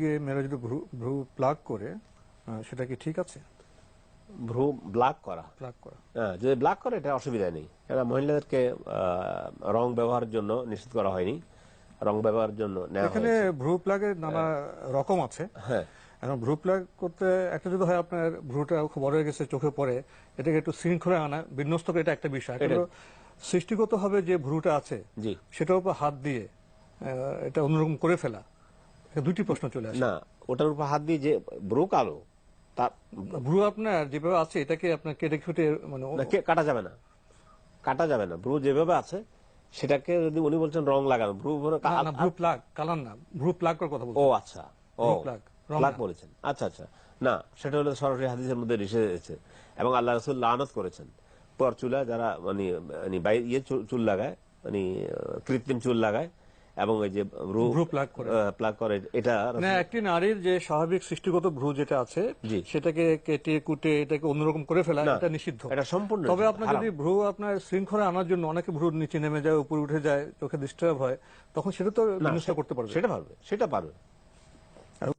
গিয়ে মেয়েরা যদি ভ্রু প্লাগ করে সেটা কি ঠিক আছে? ভ্রু ব্লাক করা। প্লাগ করা। হ্যাঁ, যদি ব্ল্যাক করে এটা অসুবিধা নেই। কেন মহিলাদেরকে রং ব্যবহারের জন্য নিষেধ করা হয়নি। রং ব্যবহারের জন্য এখানে ভ্রু প্লাগের নানা রকম আছে। হ্যাঁ। এখন ভ্রু প্লাগ করতে একটা যদি হয় আপনার ভ্রুটা খুব বড় হয়ে গেছে চোখে পড়ে এটাকে একটু শৃঙ্খলা আনা বিন্যস্ত করে এটা একটা বিষয়। কিন্তু সৃষ্টিগত ভাবে যে ভ্রুটা আছে জি। সেটার উপর হাত দিয়ে এটা অন্যরকম করে ফেলা দুইটি প্রশ্ন চলে আসে। না ওটার উপর হাত দিয়ে যে ব্রু কালো তা ভ্রু আপনার যেভাবে আছে এটাকে আপনার কেটে খুঁটে মানে কাটা যাবে না। কাটা যাবে না। ব্রু যেভাবে আছে সেটাকে যদি উনি বলছেন রং লাগানো ব্রু ভ্রু প্লাগ কালার না। ভ্রু প্লাগ করার কথা বলছি ও আচ্ছা। ও ব্রু রং প্লাগ বলেছেন। আচ্ছা আচ্ছা। না সেটা হলো সরাসরি হাদিসের মধ্যে এসে এসেছে এবং আল্লাহ রসুল লানত করেছেন। পর চুলা যারা মানে মানে ইয়ে চুল- চুল লাগায় মানে কৃত্রিম চুল লাগায় এবং এই যে ভ্রু ভ্রু প্লাগ করে। প্লাগ করে এটা না একটি নারীর যে স্বাভাবিক সৃষ্টিগত ভ্রু যেটা আছে জি। সেটাকে কেটে কুটে এটাকে অন্যরকম করে ফেলা এটা নিষিদ্ধ। এটা সম্পূর্ণ তবে আপনি আপনার যদি ভ্রু আপনার শৃঙ্খলা আনার জন্য অনেকে ভ্রু নিচে নেমে যায় উপরে উঠে যায় চোখে ডিস্টার্ব হয় তখন সেটা তো করতে পারবে। সেটা পারবে সেটা পারবে।